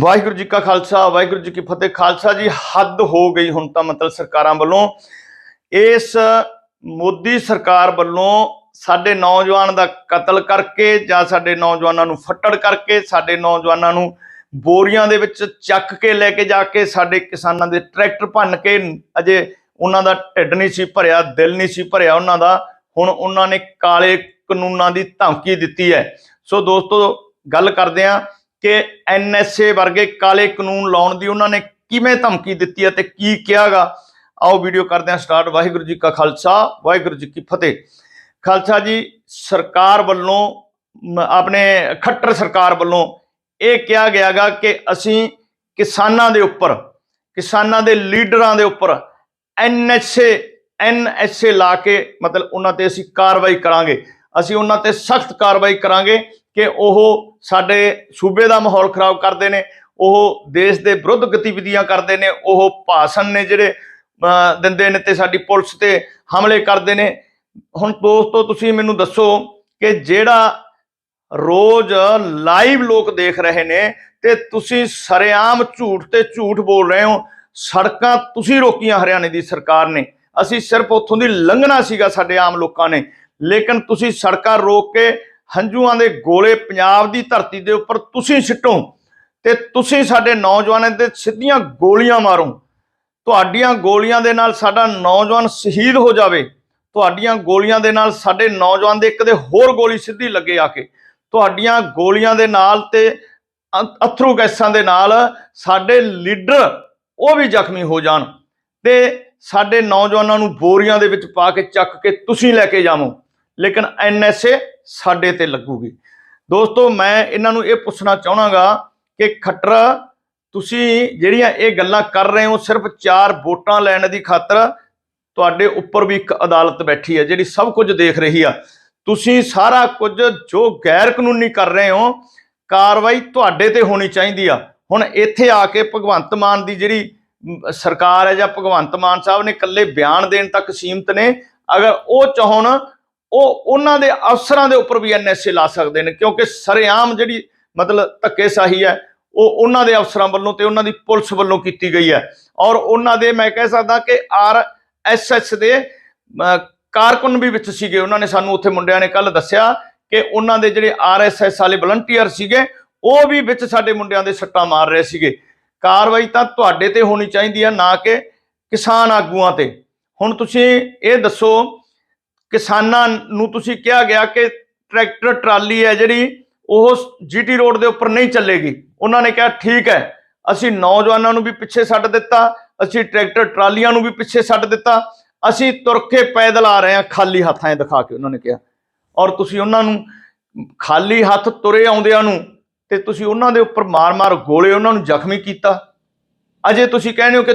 ਵਾਹਿਗੁਰੂ ਜੀ ਕਾ ਖਾਲਸਾ, ਵਾਹਿਗੁਰੂ ਜੀ ਕੀ ਫਤਿਹ। ਖਾਲਸਾ ਜੀ, ਹੱਦ ਹੋ ਗਈ ਹੁਣ ਤਾਂ ਮਤਲਬ ਸਰਕਾਰਾਂ ਵੱਲੋਂ। ਇਸ ਮੋਦੀ ਸਰਕਾਰ ਵੱਲੋਂ ਸਾਡੇ ਨੌਜਵਾਨ ਦਾ ਕਤਲ ਕਰਕੇ ਜਾਂ ਸਾਡੇ ਨੌਜਵਾਨਾਂ ਨੂੰ ਫੱਟੜ ਕਰਕੇ, ਸਾਡੇ ਨੌਜਵਾਨਾਂ ਨੂੰ ਬੋਰੀਆਂ ਦੇ ਵਿੱਚ ਚੱਕ ਕੇ ਲੈ ਕੇ ਜਾ ਕੇ, ਸਾਡੇ ਕਿਸਾਨਾਂ ਦੇ ਟਰੈਕਟਰ ਭੰਨ ਕੇ ਅਜੇ ਉਹਨਾਂ ਦਾ ਢਿੱਡ ਨਹੀਂ ਸੀ ਭਰਿਆ, ਦਿਲ ਨਹੀਂ ਸੀ ਭਰਿਆ ਉਹਨਾਂ ਦਾ। ਹੁਣ ਉਹਨਾਂ ਨੇ ਕਾਲੇ ਕਾਨੂੰਨਾਂ ਦੀ ਧਮਕੀ ਦਿੱਤੀ ਹੈ। ਸੋ ਦੋਸਤੋ, ਗੱਲ ਕਰਦੇ ਹਾਂ ਕਿ ਐਨਐਸਏ ਵਰਗੇ ਕਾਲੇ ਕਾਨੂੰਨ ਲਾਉਣ ਦੀ ਉਹਨਾਂ ਨੇ ਕਿਵੇਂ ਧਮਕੀ ਦਿੱਤੀ ਹੈ ਤੇ ਕੀ ਕਿਹਾਗਾ? ਆਓ ਵੀਡੀਓ ਕਰਦੇ ਹਾਂ ਸਟਾਰਟ। ਵਾਹਿਗੁਰੂ ਜੀ ਕਾ ਖਾਲਸਾ, ਵਾਹਿਗੁਰੂ ਜੀ ਕੀ ਫਤਿਹ। ਖਾਲਸਾ ਜੀ, ਸਰਕਾਰ ਵੱਲੋਂ ਆਪਣੇ ਖੱਟਰ ਸਰਕਾਰ ਵੱਲੋਂ ਇਹ ਕਿਹਾ ਗਿਆਗਾ ਕਿ ਅਸੀਂ ਕਿਸਾਨਾਂ ਦੇ ਉੱਪਰ, ਕਿਸਾਨਾਂ ਦੇ ਲੀਡਰਾਂ ਦੇ ਉੱਪਰ ਐਨਐਸਏ ਐਨਐਸਏ ਲਾ ਕੇ ਮਤਲਬ ਉਹਨਾਂ ਤੇ ਅਸੀਂ ਕਾਰਵਾਈ ਕਰਾਂਗੇ। ਅਸੀਂ ਉਹਨਾਂ ਤੇ ਸਖਤ ਕਾਰਵਾਈ ਕਰਾਂਗੇ। ਕਿ ਉਹ ਸਾਡੇ ਸੂਬੇ ਦਾ ਮਾਹੌਲ ਖਰਾਬ ਕਰਦੇ ਨੇ ਉਹ ਦੇਸ਼ ਦੇ ਵਿਰੁੱਧ ਗਤੀਵਿਧੀਆਂ ਕਰਦੇ ਨੇ ਉਹ ਭਾਸ਼ਣ ਨੇ ਜਿਹੜੇ ਅਹ, ਦਿੰਦੇ ਨੇ ਤੇ ਸਾਡੀ ਪੁਲਿਸ ਤੇ ਹਮਲੇ ਕਰਦੇ ਨੇ। ਹੁਣ ਦੋਸਤੋ ਤੁਸੀਂ ਮੈਨੂੰ ਦੱਸੋ ਕਿ ਜਿਹੜਾ ਰੋਜ਼ ਲਾਈਵ ਲੋਕ ਦੇਖ ਰਹੇ ਨੇ ਤੇ ਤੁਸੀਂ ਸਰੇਆਮ ਝੂਠ ਤੇ ਝੂਠ ਬੋਲ ਰਹੇ ਹੋ ਸੜਕਾਂ ਤੁਸੀਂ ਰੋਕੀਆਂ ਹਰਿਆਣੇ ਦੀ ਸਰਕਾਰ ਨੇ। ਅਸੀਂ ਸਿਰਫ ਉੱਥੋਂ ਦੀ ਲੰਘਣਾ ਸੀਗਾ ਸਾਡੇ ਆਮ ਲੋਕਾਂ ਨੇ ਲੇਕਿਨ ਤੁਸੀਂ ਸੜਕਾਂ ਰੋਕ ਕੇ ਹੰਝੂਆਂ ਦੇ ਗੋਲੇ ਪੰਜਾਬ ਦੀ ਧਰਤੀ ਦੇ ਉੱਪਰ ਤੁਸੀਂ ਸਿੱਟੋ ਤੇ ਤੁਸੀਂ ਸਾਡੇ ਨੌਜਵਾਨਾਂ ਤੇ ਸਿੱਧੀਆਂ ਗੋਲੀਆਂ ਮਾਰੋ। ਤੁਹਾਡੀਆਂ ਗੋਲੀਆਂ ਦੇ ਨਾਲ ਸਾਡਾ ਨੌਜਵਾਨ ਸ਼ਹੀਦ ਹੋ ਜਾਵੇ। ਤੁਹਾਡੀਆਂ ਗੋਲੀਆਂ ਦੇ ਨਾਲ ਸਾਡੇ ਨੌਜਵਾਨ ਦੇ ਕਦੇ ਹੋਰ ਗੋਲੀ ਸਿੱਧੀ ਲੱਗੇ ਆ ਕੇ। ਤੁਹਾਡੀਆਂ ਗੋਲੀਆਂ ਦੇ ਨਾਲ ਤੇ ਅਥਰੂ ਗੈਸਾਂ ਦੇ ਨਾਲ ਸਾਡੇ ਲੀਡਰ ਉਹ ਵੀ ਜ਼ਖਮੀ ਹੋ ਜਾਣ ਤੇ ਸਾਡੇ ਨੌਜਵਾਨਾਂ ਨੂੰ ਬੋਰੀਆਂ ਦੇ ਵਿੱਚ ਪਾ ਕੇ ਚੱਕ ਕੇ ਤੁਸੀਂ ਲੈ ਕੇ ਜਾਵੋ। ਲੇਕਿਨ ਐਨਐਸਏ ਸਾਡੇ ਤੇ ਲੱਗੂਗੀ। ਦੋਸਤੋ, ਮੈਂ ਇਹਨਾਂ ਨੂੰ ਇਹ ਪੁੱਛਣਾ ਚਾਹਣਾਗਾ ਕਿ ਖੱਟਰ, ਤੁਸੀਂ ਜਿਹੜੀਆਂ ਇਹ ਗੱਲਾਂ ਕਰ ਰਹੇ ਹੋ ਸਿਰਫ ਚਾਰ ਵੋਟਾਂ ਲੈਣ ਦੀ ਖਾਤਰ, ਤੁਹਾਡੇ ਉੱਪਰ ਵੀ ਇੱਕ ਅਦਾਲਤ ਬੈਠੀ ਹੈ ਜਿਹੜੀ ਸਭ ਕੁਝ ਦੇਖ ਰਹੀ ਆ। ਤੁਸੀਂ ਸਾਰਾ ਕੁਝ ਜੋ ਗੈਰ ਕਾਨੂੰਨੀ ਕਰ ਰਹੇ ਹੋ, ਕਾਰਵਾਈ ਤੁਹਾਡੇ ਤੇ ਹੋਣੀ ਚਾਹੀਦੀ ਆ। ਹੁਣ ਇੱਥੇ ਆ ਕੇ ਭਗਵੰਤ ਮਾਨ ਦੀ ਜਿਹੜੀ ਸਰਕਾਰ ਹੈ ਜਾਂ ਭਗਵੰਤ ਮਾਨ ਸਾਹਿਬ ਨੇ ਇਕੱਲੇ ਬਿਆਨ ਦੇਣ ਤੱਕ ਸੀਮਤ ਨੇ, ਅਗਰ ਉਹ ਚਾਹਣ ਉਹ ਉਹਨਾਂ ਦੇ ਅਫਸਰਾਂ ਦੇ ਉੱਪਰ ਵੀ ਐਨਐਸਏ ਲਾ ਸਕਦੇ ਨੇ, ਕਿਉਂਕਿ ਸਰੇਆਮ ਜਿਹੜੀ ਮਤਲਬ ਧੱਕੇਸ਼ਾਹੀ ਹੈ, ਉਹ ਉਹਨਾਂ ਦੇ ਅਫਸਰਾਂ ਵੱਲੋਂ ਤੇ ਉਹਨਾਂ ਦੀ ਪੁਲਿਸ ਵੱਲੋਂ ਕੀਤੀ ਗਈ ਹੈ। ਔਰ ਉਹਨਾਂ ਦੇ ਮੈਂ ਕਹਿ ਸਕਦਾ ਕਿ ਆਰ ਐਸਐਸ ਦੇ ਕਾਰਕੁਨ ਵੀ ਵਿੱਚ ਸੀਗੇ, ਉਹਨਾਂ ਨੇ ਸਾਨੂੰ ਉੱਥੇ ਮੁੰਡਿਆਂ ਨੇ ਕੱਲ ਦੱਸਿਆ ਕਿ ਉਹਨਾਂ ਦੇ ਜਿਹੜੇ ਆਰਐਸਐਸ ਵਾਲੇ ਵਲੰਟੀਅਰ ਸੀਗੇ, ਉਹ ਵੀ ਵਿੱਚ ਸਾਡੇ ਮੁੰਡਿਆਂ ਦੇ ਸੱਟਾਂ ਮਾਰ ਰਹੇ ਸੀਗੇ। ਕਾਰਵਾਈ ਤਾਂ ਤੁਹਾਡੇ ਤੇ ਹੋਣੀ ਚਾਹੀਦੀ ਆ ਨਾ ਕਿ ਕਿਸਾਨ ਆਗੂਆਂ ਤੇ। ਹੁਣ ਤੁਸੀਂ ਇਹ ਦੱਸੋ ਕਿਸਾਨਾਂ ਨੂੰ ਤੁਸੀਂ ਕਿਹਾ ਗਿਆ ਕਿ ਟਰੈਕਟਰ, ਟਰਾਲੀ ਹੈ ਜਿਹੜੀ, ਉਹ ਜੀਟੀ ਰੋਡ ਦੇ ਉੱਪਰ ਨਹੀਂ ਚੱਲੇਗੀ। ਉਹਨਾਂ ਨੇ ਕਿਹਾ, ਠੀਕ ਹੈ, ਅਸੀਂ ਨੌਜਵਾਨਾਂ ਨੂੰ ਵੀ ਪਿੱਛੇ ਛੱਡ ਦਿੱਤਾ, ਅਸੀਂ ਟਰੈਕਟਰ, ਟਰਾਲੀਆਂ ਨੂੰ ਵੀ ਪਿੱਛੇ ਛੱਡ ਦਿੱਤਾ, ਅਸੀਂ ਤੁਰ ਕੇ ਪੈਦਲ ਆ ਰਹੇ ਹਾਂ, ਖਾਲੀ ਹੱਥਾਂ 'ਚ ਦਿਖਾ ਕੇ ਉਹਨਾਂ ਨੇ ਕਿਹਾ। ਔਰ ਤੁਸੀਂ ਉਹਨਾਂ ਨੂੰ ਖਾਲੀ ਹੱਥ ਤੁਰੇ ਆਉਂਦਿਆਂ ਨੂੰ ਤੇ ਤੁਸੀਂ ਉਹਨਾਂ ਦੇ ਉੱਪਰ ਮਾਰ-ਮਾਰ ਗੋਲੇ ਉਹਨਾਂ ਨੂੰ ਜ਼ਖਮੀ ਕੀਤਾ। ਅਜੇ ਤੁਸੀਂ ਕਹਿੰਦੇ ਹੋ ਕਿ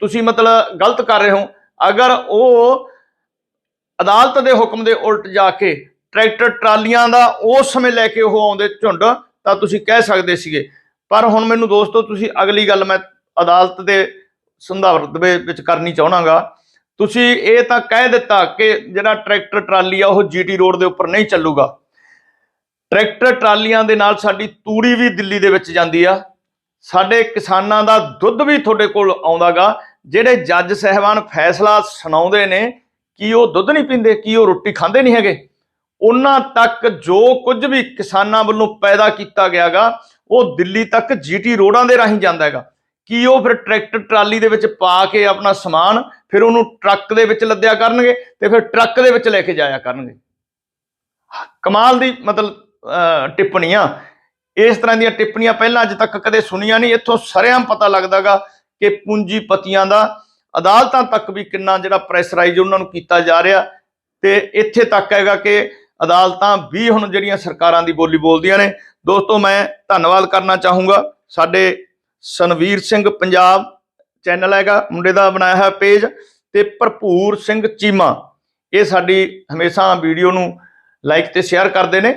ਤੁਸੀਂ ਮਤਲਬ ਗਲਤ ਕਰ ਰਹੇ ਹੋ। ਅਗਰ ਉਹ ਅਦਾਲਤ ਦੇ ਹੁਕਮ ਦੇ ਉਲਟ ਜਾ ਕੇ ਟਰੈਕਟਰ ਟਰਾਲੀਆਂ ਦਾ ਉਸ ਸਮੇਂ ਲੈ ਕੇ ਉਹ ਆਉਂਦੇ ਝੁੰਡ, ਤਾਂ ਤੁਸੀਂ ਕਹਿ ਸਕਦੇ ਸੀਗੇ। ਪਰ ਹੁਣ ਮੈਨੂੰ ਦੋਸਤੋ, ਤੁਸੀਂ ਅਗਲੀ ਗੱਲ ਮੈਂ ਅਦਾਲਤ ਦੇ ਸੰਦਰਭ ਦੇ ਵਿੱਚ ਕਰਨੀ ਚਾਹਣਾਗਾ ਤੁਸੀਂ ਇਹ ਤਾਂ ਕਹਿ ਦਿੱਤਾ ਕਿ ਜਿਹੜਾ ਟਰੈਕਟਰ ਟਰਾਲੀ ਆ, ਉਹ ਜੀਟੀ ਰੋਡ ਦੇ ਉੱਪਰ ਨਹੀਂ ਚੱਲੂਗਾ। ਟਰੈਕਟਰ ਟਰਾਲੀਆਂ ਦੇ ਨਾਲ ਸਾਡੀ ਤੂੜੀ ਵੀ ਦਿੱਲੀ ਦੇ ਵਿੱਚ ਜਾਂਦੀ ਆ। ਸਾਡੇ ਕਿਸਾਨਾਂ ਦਾ ਦੁੱਧ ਵੀ ਤੁਹਾਡੇ ਕੋਲ ਆਉਂਦਾਗਾ, ਜਿਹੜੇ ਜੱਜ ਸਹਿਬਾਨ ਫੈਸਲਾ ਸੁਣਾਉਂਦੇ ਨੇ ਕੀ ਉਹ ਦੁੱਧ ਨਹੀਂ ਪੀਂਦੇ ਕੀ ਉਹ ਰੋਟੀ ਖਾਂਦੇ ਨਹੀਂ ਹੈਗੇ? ਉਹਨਾਂ ਤੱਕ ਜੋ ਕੁਝ ਵੀ ਕਿਸਾਨਾਂ ਵੱਲੋਂ ਪੈਦਾ ਕੀਤਾ ਗਿਆਗਾ ਉਹ ਦਿੱਲੀ ਤੱਕ ਜੀਟੀ ਰੋਡਾਂ ਦੇ ਰਾਹੀਂ ਜਾਂਦਾ ਹੈਗਾ। ਕੀ ਉਹ ਫਿਰ ਟਰੈਕਟਰ ਟਰਾਲੀ ਦੇ ਵਿੱਚ ਪਾ ਕੇ ਆਪਣਾ ਸਮਾਨ ਫਿਰ ਉਹਨੂੰ ਟਰੱਕ ਦੇ ਵਿੱਚ ਲੱਦਿਆ ਕਰਨਗੇ ਤੇ ਫਿਰ ਟਰੱਕ ਦੇ ਵਿੱਚ ਲੈ ਕੇ ਜਾਇਆ ਕਰਨਗੇ? ਕਮਾਲ ਦੀ ਮਤਲਬ ਅਹ, ਟਿੱਪਣੀਆਂ। ਇਸ ਤਰ੍ਹਾਂ ਦੀਆਂ ਟਿੱਪਣੀਆਂ ਪਹਿਲਾਂ ਅੱਜ ਤੱਕ ਕਦੇ ਸੁਣੀਆਂ ਨਹੀਂ। ਇੱਥੋਂ ਸਰੇਆਮ ਪਤਾ ਲੱਗਦਾਗਾ ਕਿ ਪੂੰਜੀਪਤੀਆਂ ਦਾ ਅਦਾਲਤਾਂ ਤੱਕ ਵੀ ਕਿੰਨਾ ਜਿਹੜਾ ਪ੍ਰੈਸ਼ਰਾਈਜ਼ ਉਹਨਾਂ ਨੂੰ ਕੀਤਾ ਜਾ ਰਿਹਾ ਤੇ ਇੱਥੇ ਤੱਕ ਹੈਗਾ ਕਿ ਅਦਾਲਤਾਂ ਵੀ ਹੁਣ ਜਿਹੜੀਆਂ ਸਰਕਾਰਾਂ ਦੀ ਬੋਲੀ ਬੋਲਦੀਆਂ ਨੇ ਦੋਸਤੋ ਮੈਂ ਧੰਨਵਾਦ ਕਰਨਾ ਚਾਹੂੰਗਾ ਸਾਡੇ ਸਨਵੀਰ ਸਿੰਘ ਪੰਜਾਬ ਚੈਨਲ ਹੈਗਾ ਮੁੰਡੇ ਦਾ ਬਣਾਇਆ ਹੋਇਆ ਪੇਜ ਤੇ ਭਰਪੂਰ ਸਿੰਘ ਚੀਮਾ ਇਹ ਸਾਡੀ ਹਮੇਸ਼ਾ ਵੀਡੀਓ ਨੂੰ ਲਾਈਕ ਤੇ ਸ਼ੇਅਰ ਕਰਦੇ ਨੇ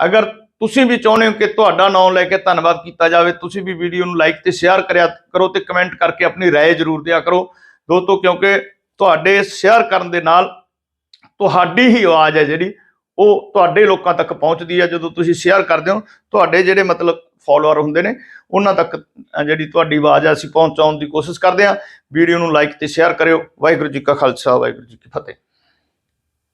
ਅਗਰ ਤੁਸੀਂ ਵੀ ਚਾਹੁੰਦੇ ਹੋ ਕਿ ਤੁਹਾਡਾ ਨਾਮ ਲੈ ਕੇ ਧੰਨਵਾਦ ਕੀਤਾ ਜਾਵੇ ਤੁਸੀਂ ਵੀ ਵੀਡੀਓ ਨੂੰ ਲਾਈਕ ਤੇ ਸ਼ੇਅਰ ਕਰਿਆ ਕਰੋ ਤੇ ਕਮੈਂਟ ਕਰਕੇ ਆਪਣੀ رائے ਜ਼ਰੂਰ ਦਿਆ ਕਰੋ ਦੋਸਤੋ, ਕਿਉਂਕਿ ਤੁਹਾਡੇ ਸ਼ੇਅਰ ਕਰਨ ਦੇ ਨਾਲ ਤੁਹਾਡੀ ਹੀ ਆਵਾਜ਼ ਹੈ ਜਿਹੜੀ, ਉਹ ਤੁਹਾਡੇ ਲੋਕਾਂ ਤੱਕ ਪਹੁੰਚਦੀ ਹੈ। ਜਦੋਂ ਤੁਸੀਂ ਸ਼ੇਅਰ ਕਰਦੇ ਹੋ, ਤੁਹਾਡੇ ਜਿਹੜੇ ਮਤਲਬ ਫਾਲੋਅਰ ਹੁੰਦੇ ਨੇ, ਉਹਨਾਂ ਤੱਕ ਜਿਹੜੀ ਤੁਹਾਡੀ ਆਵਾਜ਼ ਆ ਅਸੀਂ ਪਹੁੰਚਾਉਣ ਦੀ ਕੋਸ਼ਿਸ਼ ਕਰਦੇ ਹਾਂ। ਵੀਡੀਓ ਨੂੰ ਲਾਈਕ ਤੇ ਸ਼ੇਅਰ ਕਰਿਓ। ਵਾਹਿਗੁਰੂ ਜੀ ਕਾ ਖਾਲਸਾ, ਵਾਹਿਗੁਰੂ ਜੀ ਕੀ ਫਤਿਹ।